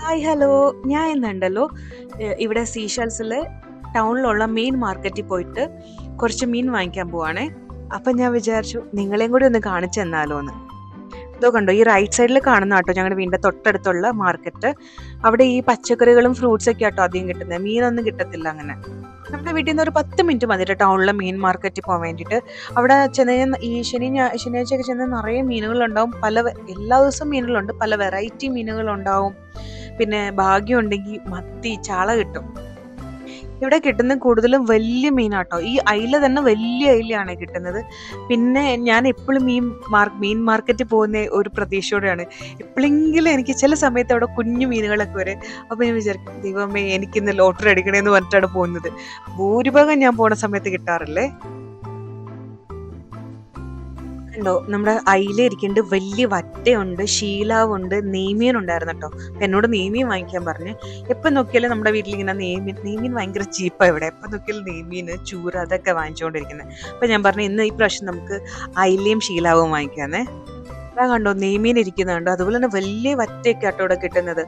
Hi hello ഞാൻ ഇന്നുണ്ടല്ലോ ഏഹ് ഇവിടെ സീഷൽസിൽ ടൗണിലുള്ള മീൻ മാർക്കറ്റിൽ പോയിട്ട് കുറച്ച് മീൻ വാങ്ങിക്കാൻ പോവാണേ. അപ്പം ഞാൻ വിചാരിച്ചു നിങ്ങളെയും കൂടി ഒന്ന് കാണിച്ചു തന്നാലോ എന്ന്. ഇതോ കണ്ടോ ഈ റൈറ്റ് സൈഡിൽ കാണുന്ന കേട്ടോ ഞങ്ങളുടെ വീടിന്റെ തൊട്ടടുത്തുള്ള മാർക്കറ്റ്. അവിടെ ഈ പച്ചക്കറികളും ഫ്രൂട്ട്സ് ഒക്കെ ആട്ടോ അധികം കിട്ടുന്നത് മീനൊന്നും കിട്ടത്തില്ല അങ്ങനെ. നമ്മുടെ വീട്ടിൽ നിന്ന് ഒരു പത്ത് മിനിറ്റ് മതി ടൗണിലെ മീൻ മാർക്കറ്റിൽ പോകാൻ വേണ്ടിയിട്ട്. അവിടെ ചെന്ന ഈ ശനി ശനിയാഴ്ചയൊക്കെ ചെന്ന് നിറയെ മീനുകളുണ്ടാവും. പല എല്ലാ ദിവസവും മീനുകളുണ്ട്. പല വെറൈറ്റി മീനുകളുണ്ടാവും. പിന്നെ ഭാഗ്യം ഉണ്ടെങ്കിൽ മത്തി ചാള കിട്ടും. ഇവിടെ കിട്ടുന്ന കൂടുതലും വലിയ മീനാട്ടോ. ഈ അയില തന്നെ വലിയ അയിലയാണ് കിട്ടുന്നത്. പിന്നെ ഞാൻ എപ്പോഴും മീൻ മാർ മീൻ മാർക്കറ്റ് പോകുന്ന ഒരു പ്രതീക്ഷയോടെയാണ്. എപ്പോഴെങ്കിലും എനിക്ക് ചില സമയത്ത് അവിടെ കുഞ്ഞു മീനുകളൊക്കെ വരെ അപ്പൊ ഞാൻ വിചാരിക്കും ദൈവമേ എനിക്കിന്ന് ലോട്ടറി അടിക്കണേന്ന് പറഞ്ഞിട്ടാണ് പോകുന്നത്. ഭൂരിഭാഗം ഞാൻ പോണ സമയത്ത് കിട്ടാറില്ലേ? ഉണ്ടോ നമ്മുടെ അയില ഇരിക്കുന്നുണ്ട് വലിയ വറ്റയുണ്ട് ശീലാവുണ്ട് നെയ്മീൻ ഉണ്ടായിരുന്നു കേട്ടോ എന്നോട് നെയ്മീൻ വാങ്ങിക്കാൻ പറഞ്ഞു എപ്പം നോക്കിയാലും നമ്മുടെ വീട്ടിൽ ഇങ്ങനെ നെയ്മീൻ നെയ്മീൻ ഭയങ്കര ചീപ്പാണ് ഇവിടെ. എപ്പം നോക്കിയാലും നെയ്മീൻ ചൂര അതൊക്കെ വാങ്ങിച്ചുകൊണ്ടിരിക്കുന്നത് അപ്പൊ ഞാൻ പറഞ്ഞു ഇന്ന് ഈ പ്രാവശ്യം നമുക്ക് അയിലയും ശീലാവും വാങ്ങിക്കാന്നേ അതാ കണ്ടോ നെയ്മീൻ ഇരിക്കുന്നുണ്ട്. അതുപോലെ തന്നെ വലിയ വറ്റയൊക്കെ ആട്ടോ ഇവിടെ കിട്ടുന്നത്.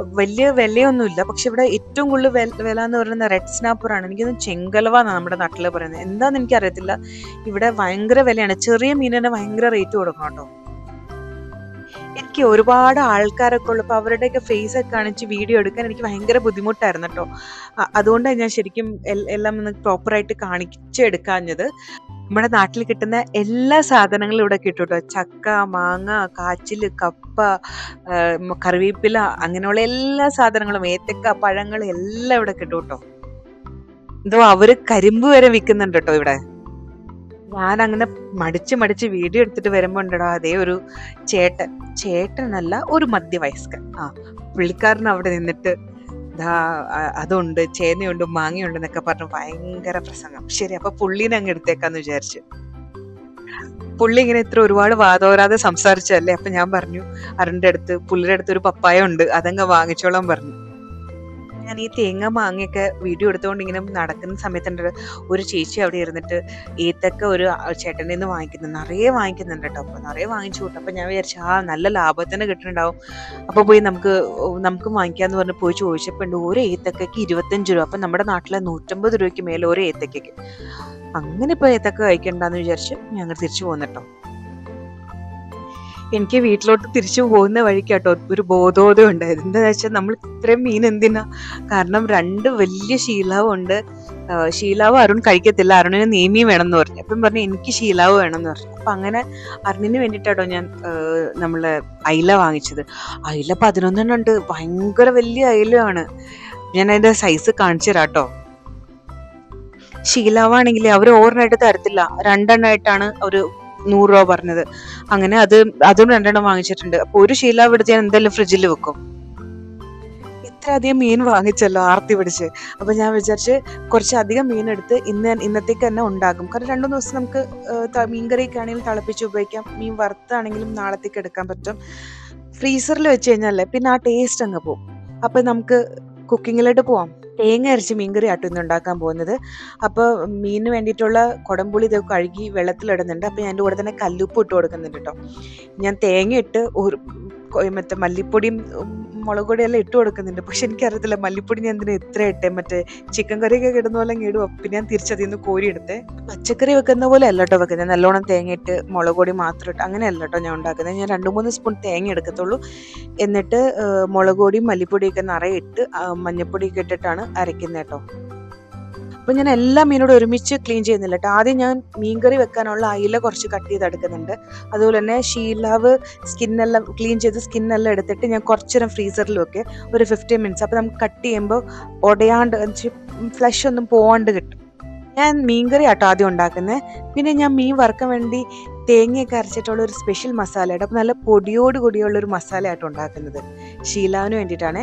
വലിയ വിലയൊന്നുമില്ല. പക്ഷെ ഇവിടെ ഏറ്റവും കൂടുതൽ വില എന്ന് പറയുന്നത് റെഡ് സ്നാപ്പറാണ് എനിക്ക് ചെങ്കലവ എന്നാണ് നമ്മുടെ നാട്ടിൽ പറയുന്നത്. എന്താന്ന് എനിക്ക് അറിയത്തില്ല ഇവിടെ ഭയങ്കര വിലയാണ്. ചെറിയ മീനിന് ഭയങ്കര റേറ്റ് കൊടുക്കണം കേട്ടോ. എനിക്ക് ഒരുപാട് ആൾക്കാരൊക്കെ ഉള്ളപ്പോൾ അവരുടെയൊക്കെ ഫേസ് ഒക്കെ കാണിച്ച് വീഡിയോ എടുക്കാൻ എനിക്ക് ഭയങ്കര ബുദ്ധിമുട്ടായിരുന്നു കേട്ടോ. അതുകൊണ്ടാണ് ഞാൻ ശരിക്കും എല്ലാം ഒന്ന് പ്രോപ്പറായിട്ട് കാണിച്ചെടുക്കാഞ്ഞത്. നമ്മുടെ നാട്ടിൽ കിട്ടുന്ന എല്ലാ സാധനങ്ങളും ഇവിടെ കിട്ടും കേട്ടോ. ചക്ക മാങ്ങ കാച്ചിൽ കപ്പ കറിവേപ്പില അങ്ങനെയുള്ള എല്ലാ സാധനങ്ങളും ഏത്തക്ക പഴങ്ങൾ എല്ലാം ഇവിടെ കിട്ടും കേട്ടോ. എന്തോ അവർ കരിമ്പ് വരെ വിൽക്കുന്നുണ്ട് കേട്ടോ ഇവിടെ. ഞാൻ അങ്ങനെ മടിച്ച് മടിച്ച് വീഡിയോ എടുത്തിട്ട് വരുമ്പോ ഉണ്ടടോ അതേ ഒരു ചേട്ടൻ. ചേട്ടനല്ല ഒരു മധ്യവയസ്കൻ. ആ പുള്ളിക്കാരൻ അവിടെ നിന്നിട്ട് ദാ അതുണ്ട് ചേനയുണ്ട് മാങ്ങയുണ്ട് എന്നൊക്കെ പറഞ്ഞു ഭയങ്കര പ്രസംഗം. ശരി അപ്പൊ പുള്ളീനെ അങ്ങ് എടുത്തേക്കാന്ന് വിചാരിച്ചു. പുള്ളി ഇങ്ങനെ ഇത്ര ഒരുപാട് വാതോരാതെ സംസാരിച്ചല്ലേ അപ്പൊ ഞാൻ പറഞ്ഞു അരുണിന്റെ അടുത്ത് പുള്ളിയുടെ അടുത്ത് ഒരു പപ്പായ ഉണ്ട് അതങ്ങ് വാങ്ങിച്ചോളാൻ പറഞ്ഞു. ഞാൻ ഈ തേങ്ങ മാങ്ങയൊക്കെ വീഡിയോ എടുത്തുകൊണ്ട് ഇങ്ങനെ നടക്കുന്ന സമയത്തുണ്ട് ഒരു ചേച്ചി അവിടെ ഇരുന്നിട്ട് ഏത്തക്ക ഒരു ചേട്ടന്റെ നിന്ന് വാങ്ങിക്കുന്നു നിറയെ വാങ്ങിക്കുന്നുണ്ട് കേട്ടോ. അപ്പൊ നിറയെ വാങ്ങിച്ചു കൂട്ടും അപ്പൊ ഞാൻ വിചാരിച്ചു ആ നല്ല ലാഭത്തിന് കിട്ടുന്നുണ്ടാവും. അപ്പൊ പോയി നമുക്ക് നമുക്ക് വാങ്ങിക്കാമെന്ന് പറഞ്ഞ് പോയി ചോദിച്ചപ്പോൾ ഉണ്ട് ഏത്തക്കയ്ക്ക് ഇരുപത്തഞ്ച് രൂപ. അപ്പൊ നമ്മുടെ നാട്ടിലെ നൂറ്റമ്പത് രൂപയ്ക്ക് മേലെ ഒരു ഏത്തക്കയ്ക്ക്. അങ്ങനെ ഇപ്പൊ ഏത്തക്ക കഴിക്കണ്ടെന്ന് വിചാരിച്ച് ഞങ്ങൾ തിരിച്ചു പോന്നിട്ടോ എനിക്ക് വീട്ടിലോട്ട് തിരിച്ചു പോകുന്ന വഴിക്കാട്ടോ ഒരു ബോധോദയം ഉണ്ടായത്. എന്താണെന്ന് വെച്ചാൽ നമ്മൾ ഇത്രയും മീൻ എന്തിനാ? കാരണം രണ്ട് വലിയ ശീലാവുണ്ട് ശീലാവ് അരുൺ കഴിക്കത്തില്ല. അരുണിന് നെയ്മീൻ വേണം എന്ന് പറഞ്ഞു. അപ്പം പറഞ്ഞു എനിക്ക് ശീലാവ് വേണം എന്ന് പറഞ്ഞു. അപ്പൊ അങ്ങനെ അരുണിന് വേണ്ടിയിട്ടാട്ടോ ഞാൻ നമ്മൾ അയില വാങ്ങിച്ചത്. അയില പതിനൊന്നെണ്ണം ഉണ്ട്. ഭയങ്കര വലിയ അയിലയാണ് ഞാൻ അതിന്റെ സൈസ് കാണിച്ചു തരാം കേട്ടോ ശീലാവാണെങ്കിൽ അവർ ഓർണായിട്ട് തരത്തില്ല. രണ്ടെണ്ണമായിട്ടാണ് ഒരു നൂറ് രൂപ പറഞ്ഞത്. അങ്ങനെ അത് അതും രണ്ടെണ്ണം വാങ്ങിച്ചിട്ടുണ്ട്. അപ്പൊ ഒരു ശീല എടുത്ത് ഞാൻ എന്തായാലും ഫ്രിഡ്ജിൽ വെക്കും. ഇത്രയധികം മീൻ വാങ്ങിച്ചല്ലോ ആർത്തി പിടിച്ച്. അപ്പൊ ഞാൻ വിചാരിച്ച് കുറച്ചധികം മീൻ എടുത്ത് ഇന്ന് ഇന്നത്തേക്ക് തന്നെ ഉണ്ടാകും കാരണം രണ്ടു ദിവസം നമുക്ക് മീൻകറിയൊക്കെ മീൻ കറിയൊക്കെ ആണെങ്കിലും തിളപ്പിച്ച് ഉപയോഗിക്കാം. മീൻ വറുത്താണെങ്കിലും നാളത്തേക്ക് എടുക്കാൻ പറ്റും. ഫ്രീസറിൽ വെച്ച് കഴിഞ്ഞാലേ പിന്നെ ആ ടേസ്റ്റ് അങ്ങ് പോകും അപ്പൊ നമുക്ക് കുക്കിങ്ങിലോട്ട് പോവാം. തേങ്ങ അരച്ച് മീൻകറി ആട്ടും ഉണ്ടാക്കാൻ പോകുന്നത്. അപ്പോൾ മീനിന് വേണ്ടിയിട്ടുള്ള കുടംപുളി ഇതൊക്കെ കഴുകി വെള്ളത്തിലിടുന്നുണ്ട്. അപ്പോൾ ഞാൻ എന്റെ കൂടെ തന്നെ കല്ലുപ്പ് ഇട്ട് കൊടുക്കുന്നുണ്ട് കേട്ടോ. ഞാൻ തേങ്ങ ഇട്ട് ഒരു മറ്റേ മല്ലിപ്പൊടിയും മുളക് പൊടിയെല്ലാം ഇട്ട് കൊടുക്കുന്നുണ്ട്. പക്ഷെ എനിക്കറിയത്തില്ല മല്ലിപ്പൊടി ഞാൻ എന്തിനാ ഇത്ര ഇട്ടേ? മറ്റേ ചിക്കൻ കറിയൊക്കെ ഇടുന്ന പോലെ ഇടും പിന്നെ ഞാൻ തിരിച്ചതിൽ നിന്ന് കോരി എടുത്തേ. പച്ചക്കറി വെക്കുന്ന പോലെ അല്ല കേട്ടോ വെക്കുന്നത് നല്ലോണം തേങ്ങ ഇട്ട് മുളക് പൊടി മാത്രം ഇട്ട് അങ്ങനെയല്ല കേട്ടോ ഞാൻ ഉണ്ടാക്കുന്നത്. ഞാൻ രണ്ട് മൂന്ന് സ്പൂൺ തേങ്ങ എടുക്കത്തുള്ളൂ. എന്നിട്ട് മുളക് പൊടിയും മല്ലിപ്പൊടിയൊക്കെ നിറയെ ഇട്ട് മഞ്ഞപ്പൊടിയൊക്കെ ഇട്ടിട്ടാണ് അരയ്ക്കുന്നത് കേട്ടോ അപ്പൊ ഞാൻ എല്ലാ മീനോടും ഒരുമിച്ച് ക്ലീൻ ചെയ്യുന്നില്ല കേട്ടോ ആദ്യം ഞാൻ മീൻകറി വെക്കാനുള്ള അയില കുറച്ച് കട്ട് ചെയ്തെടുക്കുന്നുണ്ട്. അതുപോലെ തന്നെ ഷീലാവ് സ്കിന്നെല്ലാം ക്ലീൻ ചെയ്ത് സ്കിന്നെല്ലാം എടുത്തിട്ട് ഞാൻ കുറച്ച് നേരം ഫ്രീസറിൽ വെക്കുക ഒരു ഫിഫ്റ്റീൻ മിനിറ്റ്സ് അപ്പോൾ നമുക്ക് കട്ട് ചെയ്യുമ്പോൾ ഉടയാണ്ട് ഫ്ലഷ് ഒന്നും പോവാണ്ട് കിട്ടും. ഞാൻ മീൻകറി ആട്ടോ ആദ്യം ഉണ്ടാക്കുന്നത് പിന്നെ ഞാൻ മീൻ വറുക്കാൻ വേണ്ടി തേങ്ങയൊക്കെ അരച്ചിട്ടുള്ള ഒരു സ്പെഷ്യൽ മസാലയുടെ നല്ല പൊടിയോട് കൂടിയുള്ള ഒരു മസാലയായിട്ട് ഉണ്ടാക്കുന്നത്. ഷീലാവിന് വേണ്ടിയിട്ടാണ്.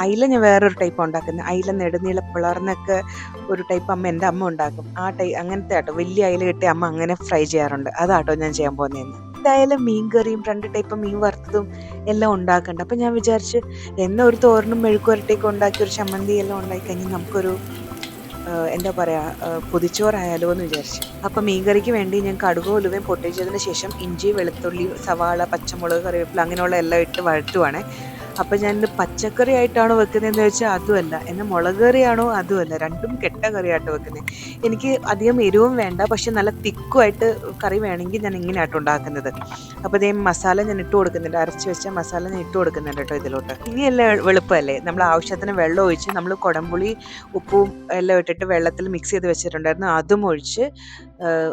അയില ഞാൻ വേറൊരു ടൈപ്പ് ഉണ്ടാക്കുന്നത്. അയില നെടുനീള പിളർന്നൊക്കെ ഒരു ടൈപ്പ് അമ്മ എന്റെ അമ്മ ഉണ്ടാക്കും. ആ ടൈ അങ്ങനത്തെ ആട്ടോ. വലിയ അയില കിട്ടിയ അമ്മ അങ്ങനെ ഫ്രൈ ചെയ്യാറുണ്ട്. അതാട്ടോ ഞാൻ ചെയ്യാൻ പോകുന്നതെന്ന്. എന്തായാലും മീൻ കറിയും രണ്ട് ടൈപ്പ് മീൻ വറുത്തതും എല്ലാം ഉണ്ടാക്കണ്ട. അപ്പം ഞാൻ വിചാരിച്ച് എന്നൊരു തോരനും മെഴുക്കുവരട്ടിയൊക്കെ ഉണ്ടാക്കി ഒരു ചമ്മന്തി എല്ലാം ഉണ്ടാക്കി കഴിഞ്ഞാൽ നമുക്കൊരു എന്താ പറയുക പൊതിച്ചോറായാലോ എന്ന് വിചാരിച്ചു. അപ്പം മീൻകറിക്ക് വേണ്ടി ഞാൻ കടുക് ഉലുവയും പൊട്ടിച്ചതിന് ശേഷം ഇഞ്ചി വെളുത്തുള്ളി സവാള പച്ചമുളക് കറിവേപ്പില അങ്ങനെയുള്ള എല്ലാം ഇട്ട് വഴറ്റുവാണ്. അപ്പം ഞാൻ പച്ചക്കറി ആയിട്ടാണോ വെക്കുന്നതെന്ന് വെച്ചാൽ അതുമല്ല. എന്നാൽ മുളക് കറിയാണോ അതുമല്ല. രണ്ടും കെട്ട കറിയായിട്ട് വെക്കുന്നത് എനിക്ക് അധികം എരിവും വേണ്ട. പക്ഷെ നല്ല തിക്കുമായിട്ട് കറി വേണമെങ്കിൽ ഞാൻ ഇങ്ങനെയായിട്ട് ഉണ്ടാക്കുന്നത്. അപ്പോൾ ഇതേ മസാല ഞാൻ ഇട്ട് കൊടുക്കുന്നുണ്ട്. അരച്ച് വെച്ച മസാല ഞാൻ ഇട്ട് കൊടുക്കുന്നുണ്ട് കേട്ടോ ഇതിലോട്ട്. എല്ലാം എളുപ്പമല്ലേ നമ്മൾ ആവശ്യത്തിന് വെള്ളം ഒഴിച്ച് നമ്മൾ കുടംപുളി ഉപ്പും എല്ലാം ഇട്ടിട്ട് വെള്ളത്തിൽ മിക്സ് ചെയ്ത് വെച്ചിട്ടുണ്ടായിരുന്നു. അതും ഒഴിച്ച്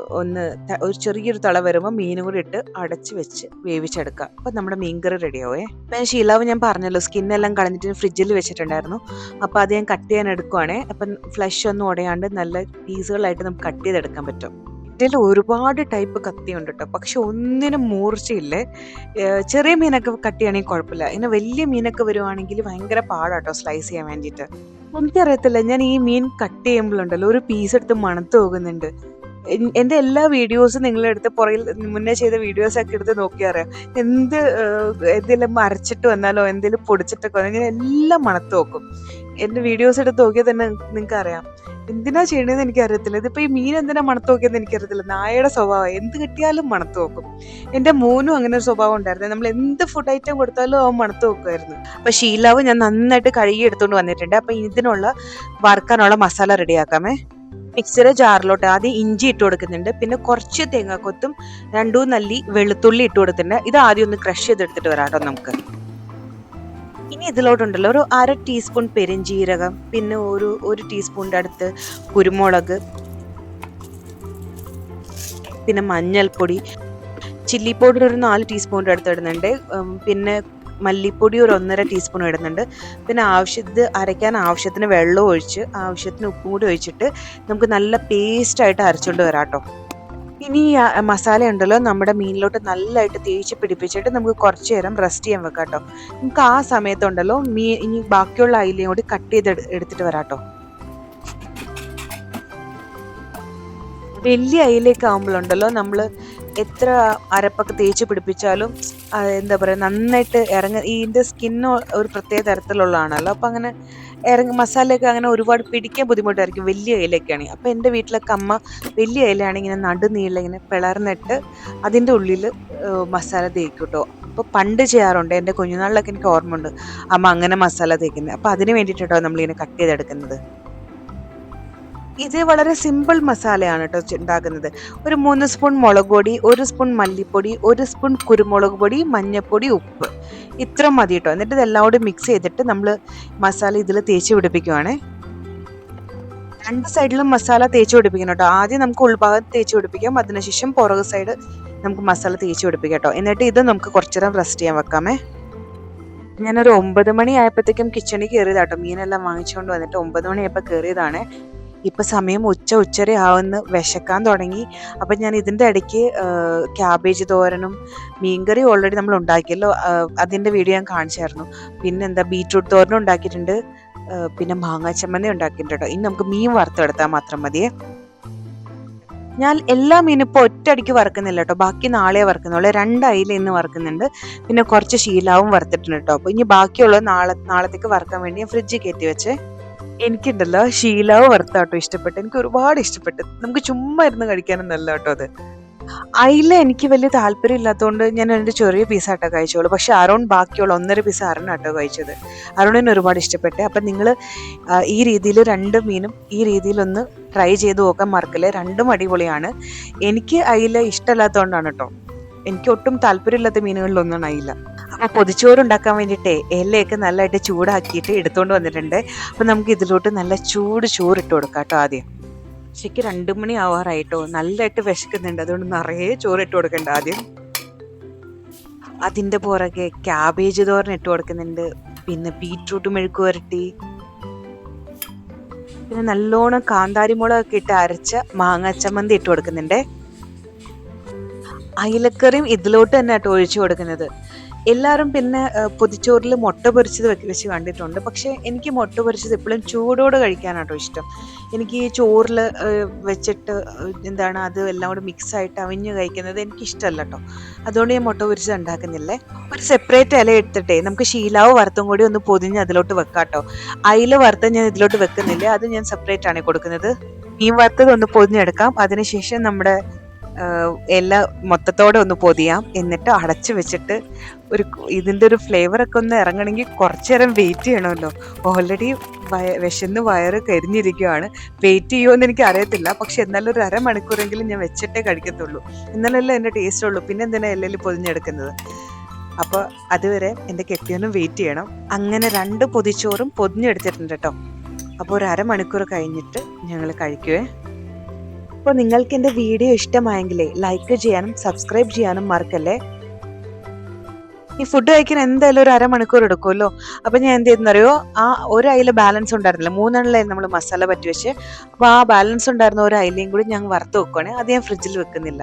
ഒന്ന് ഒരു ചെറിയൊരു തള വരുമ്പോൾ മീനും കൂടി ഇട്ട് അടച്ച് വെച്ച് വേവിച്ചെടുക്കുക. അപ്പം നമ്മുടെ മീൻകറി റെഡിയാവേ. അപ്പം ശീലാവ് ഞാൻ പറഞ്ഞല്ലോ സ്കിന്നെല്ലാം കളഞ്ഞിട്ട് ഫ്രിഡ്ജിൽ വെച്ചിട്ടുണ്ടായിരുന്നു. അപ്പോൾ അത് ഞാൻ കട്ട് ചെയ്യാൻ എടുക്കുവാണേ. അപ്പം ഫ്ലഷ് ഒന്നും ഉടയാണ്ട് നല്ല പീസുകളായിട്ട് നമുക്ക് കട്ട് ചെയ്തെടുക്കാൻ പറ്റും. ഇതിൽ ഒരുപാട് ടൈപ്പ് കത്തിയുണ്ട് കേട്ടോ പക്ഷെ ഒന്നിനും മൂർച്ചയില്ലേ. ചെറിയ മീനൊക്കെ കട്ട് ചെയ്യണമെങ്കിൽ കുഴപ്പമില്ല. ഇങ്ങനെ വലിയ മീനൊക്കെ വരുവാണെങ്കിൽ ഭയങ്കര പാടാട്ടോ സ്ലൈസ് ചെയ്യാൻ വേണ്ടിയിട്ട്. എനിക്കറിയത്തില്ല ഞാൻ ഈ മീൻ കട്ട് ചെയ്യുമ്പോഴുണ്ടല്ലോ ഒരു പീസ് എടുത്ത് മണത്ത് പോകുന്നുണ്ട്. എന്റെ എല്ലാ വീഡിയോസും നിങ്ങളെടുത്ത് പുറകിൽ മുന്നേ ചെയ്ത വീഡിയോസ് ഒക്കെ എടുത്ത് നോക്കിയാൽ അറിയാം. എന്ത് എന്തെങ്കിലും മരച്ചിട്ട് വന്നാലോ എന്തെങ്കിലും പൊടിച്ചിട്ടൊക്കെ ഇങ്ങനെ എല്ലാം മണത്ത് നോക്കും. എന്റെ വീഡിയോസ് എടുത്ത് നോക്കിയാൽ തന്നെ നിങ്ങൾക്ക് അറിയാം. എന്തിനാ ചെയ്യണതെന്ന് എനിക്കറിയത്തില്ല ഇതിപ്പോൾ ഈ മീൻ എന്തിനാ മണത്ത് നോക്കിയെന്ന് എനിക്കറിയത്തില്ല നായയുടെ സ്വഭാവം എന്ത് കിട്ടിയാലും മണത്ത് നോക്കും. എന്റെ മോനും അങ്ങനെ ഒരു സ്വഭാവം ഉണ്ടായിരുന്നു. നമ്മൾ എന്ത് ഫുഡ് ഐറ്റം കൊടുത്താലും അവൻ മണത്ത് നോക്കുമായിരുന്നു. അപ്പൊ ഷീലാവ് ഞാൻ നന്നായിട്ട് കഴുകി എടുത്തുകൊണ്ട് വന്നിട്ടുണ്ട്. അപ്പൊ ഇതിനുള്ള വറുക്കാനുള്ള മസാല റെഡിയാക്കാമേ മിക്സിയുടെ ജാറിലോട്ട് ആദ്യം ഇഞ്ചി ഇട്ട് കൊടുക്കുന്നുണ്ട്. പിന്നെ കുറച്ച് തേങ്ങാക്കൊത്തും രണ്ടു നല്ലി വെളുത്തുള്ളി ഇട്ട് കൊടുത്തിട്ടുണ്ട്. ഇത് ആദ്യം ഒന്ന് ക്രഷ് ചെയ്തെടുത്തിട്ട് വരാട്ടോ നമുക്ക്. ഇനി ഇതിലോട്ടുണ്ടല്ലോ ഒരു അര ടീസ്പൂൺ പെരിഞ്ജീരകം പിന്നെ ഒരു ഒരു ടീസ്പൂണിന്റെ അടുത്ത് കുരുമുളക് പിന്നെ മഞ്ഞൾപ്പൊടി ചില്ലി പൗഡർ ഒരു നാല് ടീസ്പൂണിന്റെ അടുത്ത് ഇടുന്നുണ്ട്. പിന്നെ മല്ലിപ്പൊടി ഒരു ഒന്നര ടീസ്പൂൺ ഇടുന്നുണ്ട്. പിന്നെ ആവശ്യത്തിന് അരയ്ക്കാൻ ആവശ്യത്തിന് വെള്ളം ഒഴിച്ച് ആവശ്യത്തിന് ഉപ്പും കൂടി ഒഴിച്ചിട്ട് നമുക്ക് നല്ല പേസ്റ്റായിട്ട് അരച്ചുകൊണ്ട് വരാം കേട്ടോ. ഇനി മസാല ഉണ്ടല്ലോ നമ്മുടെ മീനിലോട്ട് നല്ലതായിട്ട് തേച്ച് പിടിപ്പിച്ചിട്ട് നമുക്ക് കുറച്ച് നേരം റെസ്റ്റ് ചെയ്യാൻ വെക്കാം കേട്ടോ. നമുക്ക് ആ സമയത്തുണ്ടല്ലോ മീ ഇനി ബാക്കിയുള്ള അയിലയും കൂടി കട്ട് ചെയ്ത് എടു- എടുത്തിട്ട് വരാം കേട്ടോ. വലിയ അയിലേക്ക് ആകുമ്പോഴുണ്ടല്ലോ നമ്മൾ എത്ര അരപ്പൊക്കെ തേച്ച് പിടിപ്പിച്ചാലും എന്താ പറയുക നന്നായിട്ട് ഇറങ്ങ ഇതിന്റെ സ്കിന്ന് ഒരു പ്രത്യേക തരത്തിലുള്ളതാണല്ലോ. അപ്പം അങ്ങനെ ഇറങ്ങി മസാലയൊക്കെ അങ്ങനെ ഒരുപാട് പിടിക്കാൻ ബുദ്ധിമുട്ടായിരിക്കും. വലിയ ഇലയൊക്കെയാണെങ്കിൽ അപ്പം എന്റെ വീട്ടിലൊക്കെ അമ്മ വലിയ ഇലയാണെങ്കിൽ ഇങ്ങനെ നടുനീള ഇങ്ങനെ പിളർന്നിട്ട് അതിന്റെ ഉള്ളിൽ മസാല തേക്കും കേട്ടോ അപ്പോൾ പണ്ട് ചെയ്യാറുണ്ട്. എന്റെ കുഞ്ഞുനാളിലൊക്കെ എനിക്ക് ഓർമ്മയുണ്ട്. അമ്മ അങ്ങനെ മസാല തേക്കുന്നത് അപ്പോൾ അതിന് വേണ്ടിയിട്ടോ നമ്മളിങ്ങനെ കട്ട് ചെയ്തെടുക്കുന്നത്. ഇത് വളരെ സിമ്പിൾ മസാലയാണ് കേട്ടോ ഉണ്ടാക്കുന്നത്. ഒരു മൂന്ന് സ്പൂൺ മുളക് പൊടി ഒരു സ്പൂൺ മല്ലിപ്പൊടി ഒരു സ്പൂൺ കുരുമുളക് പൊടി മഞ്ഞൾപ്പൊടി ഉപ്പ്. ഇത്ര മതി കേട്ടോ എന്നിട്ട് ഇതെല്ലാം കൂടി മിക്സ് ചെയ്തിട്ട് നമ്മൾ മസാല ഇതിൽ തേച്ച് പിടിപ്പിക്കുവാണേ. രണ്ട് സൈഡിലും മസാല തേച്ച് പിടിപ്പിക്കണം കേട്ടോ ആദ്യം നമുക്ക് ഉൾഭാഗം തേച്ച് പിടിപ്പിക്കാം. അതിനുശേഷം പുറകു സൈഡ് നമുക്ക് മസാല തേച്ച് പിടിപ്പിക്കാം കേട്ടോ എന്നിട്ട് ഇത് നമുക്ക് കുറച്ചു നേരം റെസ്റ്റ് ചെയ്യാൻ വെക്കാമേ. ഞാനൊരു ഒമ്പത് മണി ആയപ്പോഴത്തേക്കും കിച്ചണിൽ കയറിയതാട്ടോ മീനെല്ലാം വാങ്ങിച്ചുകൊണ്ട് വന്നിട്ട് ഒമ്പത് മണിയായപ്പോൾ കയറിയതാണ് ഇപ്പൊ സമയം ഉച്ച ഉച്ചര ആവുന്ന. വിശക്കാൻ തുടങ്ങി. അപ്പം ഞാൻ ഇതിന്റെ ഇടയ്ക്ക് ക്യാബേജ് തോരനും മീൻകറി ഓൾറെഡി നമ്മൾ ഉണ്ടാക്കിയല്ലോ. അതിന്റെ വീഡിയോ ഞാൻ കാണിച്ചായിരുന്നു. പിന്നെ എന്താ ബീറ്റ്റൂട്ട് തോരനും ഉണ്ടാക്കിയിട്ടുണ്ട്. പിന്നെ മാങ്ങാ ചമ്മന്തി ഉണ്ടാക്കിയിട്ടുണ്ട്. ഇനി നമുക്ക് മീൻ വറുത്തെടുത്താൽ മാത്രം മതിയേ. ഞാൻ എല്ലാ മീനും ഇപ്പോൾ ഒറ്റയടിക്ക് വറുക്കുന്നില്ല കേട്ടോ. ബാക്കി നാളെ വറുക്കുന്നുള്ളൂ. രണ്ട് അയില ഇന്ന് വറുക്കുന്നുണ്ട്. പിന്നെ കുറച്ച് ശീലാവും വറുത്തിട്ടുണ്ട് കേട്ടോ. അപ്പോൾ ഇനി ബാക്കിയുള്ളത് നാളെ നാളത്തേക്ക് വറുക്കാൻ വേണ്ടി ഞാൻ ഫ്രിഡ്ജിൽ കയറ്റി വെച്ചേ. എനിക്കുണ്ടല്ലോ ശീലാവ് വറുത്താട്ടോ ഇഷ്ടപ്പെട്ടു എനിക്ക് ഒരുപാട് ഇഷ്ടപ്പെട്ടു നമുക്ക് ചുമ്മാ ഇരുന്ന് കഴിക്കാനൊന്നല്ല കേട്ടോ അത്. അയില എനിക്ക് വലിയ താല്പര്യം ഇല്ലാത്തതുകൊണ്ട് ഞാൻ എന്റെ ചെറിയ പീസ് പീസാട്ടോ കഴിച്ചോളൂ. പക്ഷെ അരുൺ ബാക്കിയുള്ള ഒന്നര പീസ് അരുണാട്ടോ കഴിച്ചത്. അരുണിന് ഒരുപാട് ഇഷ്ടപ്പെട്ടെ. അപ്പം നിങ്ങൾ ഈ രീതിയിൽ രണ്ട് മീനും ഈ രീതിയിലൊന്ന് ട്രൈ ചെയ്ത് നോക്കാൻ മറക്കില്ല? രണ്ടും അടിപൊളിയാണ്. എനിക്ക് അയില ഇഷ്ടമല്ലാത്തതുകൊണ്ടാണ് കേട്ടോ. എനിക്ക് ഒട്ടും താല്പര്യമില്ലാത്ത മീനുകളിലൊന്നും അയില. അപ്പൊ പൊതിച്ചോറ് ഉണ്ടാക്കാൻ വേണ്ടിയിട്ട് ഇലയൊക്കെ നല്ലതായിട്ട് ചൂടാക്കിയിട്ട് എടുത്തുകൊണ്ട് വന്നിട്ടുണ്ട്. അപ്പോൾ നമുക്ക് ഇതിലോട്ട് നല്ല ചൂട് ചോറ് ഇട്ട് കൊടുക്കാം കേട്ടോ ആദ്യം. ഉച്ചയ്ക്ക് രണ്ടു മണി ആവാറായിട്ടോ. നല്ലതായിട്ട് വിശക്കുന്നുണ്ട്. അതുകൊണ്ട് നിറയെ ചോറ് ഇട്ട് കൊടുക്കണ്ട ആദ്യം. അതിന്റെ പുറകെ ക്യാബേജ് തോരൻ ഇട്ട് കൊടുക്കുന്നുണ്ട്. പിന്നെ ബീറ്റ്റൂട്ട് മെഴുക്ക് പുരട്ടി പിന്നെ നല്ലോണം കാന്താരി മുളകൊക്കെ ഇട്ട് അരച്ച മാങ്ങ ചമ്മന്തി ഇട്ട് കൊടുക്കുന്നുണ്ട്. അയിലക്കറിയും ഇതിലോട്ട് തന്നെ കേട്ടോ ഒഴിച്ചു കൊടുക്കുന്നത്. എല്ലാവരും പിന്നെ പൊതിച്ചോറിൽ മുട്ട പൊരിച്ചത് വെച്ച് കണ്ടിട്ടുണ്ട്. പക്ഷേ എനിക്ക് മുട്ട പൊരിച്ചത് എപ്പോഴും ചൂടോടെ കഴിക്കാനാട്ടോ ഇഷ്ടം. എനിക്ക് ഈ ചോറിൽ വെച്ചിട്ട് എന്താണ് അത് എല്ലാം കൂടെ മിക്സ് ആയിട്ട് അവിഞ്ഞ് കഴിക്കുന്നത് എനിക്ക് ഇഷ്ടമല്ല കേട്ടോ അതുകൊണ്ട് ഞാൻ മുട്ട പൊരിച്ചത് ഉണ്ടാക്കുന്നില്ലേ? ഒരു സെപ്പറേറ്റ് ഇല എടുത്തിട്ടേ നമുക്ക് ശീലാവ് വറുത്തും കൂടി ഒന്ന് പൊതിഞ്ഞ് അതിലോട്ട് വെക്കാം കേട്ടോ അയില വറുത്ത ഞാൻ ഇതിലോട്ട് വെക്കുന്നില്ല? അത് ഞാൻ സെപ്പറേറ്റ് ആണ് കൊടുക്കുന്നത്. മീൻ വറുത്തത് ഒന്ന് പൊതിഞ്ഞെടുക്കാം. അതിനുശേഷം നമ്മുടെ എല്ലാ മൊത്തത്തോടെ ഒന്ന് പൊതിയാം. എന്നിട്ട് അടച്ചു വെച്ചിട്ട് ഒരു ഇതിന്റെ ഒരു ഫ്ലേവർ ഒക്കെ ഒന്ന് ഇറങ്ങണമെങ്കിൽ കുറച്ചു നേരം വെയിറ്റ് ചെയ്യണമല്ലോ. ഓൾറെഡി വയ വിശന്ന് വയറ് കരിഞ്ഞിരിക്കുകയാണ് വെയിറ്റ് ചെയ്യുമോയെന്ന് എനിക്ക് അറിയത്തില്ല. പക്ഷെ എന്നാലും ഒരു അരമണിക്കൂറെങ്കിലും ഞാൻ വെച്ചിട്ടേ കഴിക്കത്തുള്ളൂ. എന്നാലല്ലേ എന്റെ ടേസ്റ്റ് ഉള്ളൂ. പിന്നെ എന്തിനാ എല്ലാം പൊതിഞ്ഞെടുക്കുന്നത്? അപ്പോൾ അതുവരെ എന്റെ കെട്ടിയൊന്നും വെയിറ്റ് ചെയ്യണം. അങ്ങനെ രണ്ട് പൊതിച്ചോറും പൊതിഞ്ഞെടുത്തിട്ടുണ്ട് കേട്ടോ. അപ്പോൾ ഒരു അരമണിക്കൂർ കഴിഞ്ഞിട്ട് ഞങ്ങൾ കഴിക്കുവേ. അപ്പോൾ നിങ്ങൾക്ക് എന്റെ വീഡിയോ ഇഷ്ടമായെങ്കിലേ ലൈക്ക് ചെയ്യാനും സബ്സ്ക്രൈബ് ചെയ്യാനും മറക്കല്ലേ? ഈ ഫുഡ് കഴിക്കാൻ എന്തായാലും ഒരു അരമണിക്കൂർ എടുക്കുമല്ലോ? അപ്പൊ ഞാൻ എന്ത് ചെയ്തെന്നറിയോ ആ ഒരു അയില ബാലൻസ് ഉണ്ടായിരുന്നില്ല. മൂന്നെണ്ണലായിരുന്നു നമ്മൾ മസാല പറ്റി വെച്ച് അപ്പൊ ആ ബാലൻസ് ഉണ്ടായിരുന്ന ഒരു അയിലയും കൂടി ഞാൻ വറുത്ത് വെക്കുവാണെങ്കിൽ അത് ഞാൻ ഫ്രിഡ്ജിൽ വെക്കുന്നില്ല.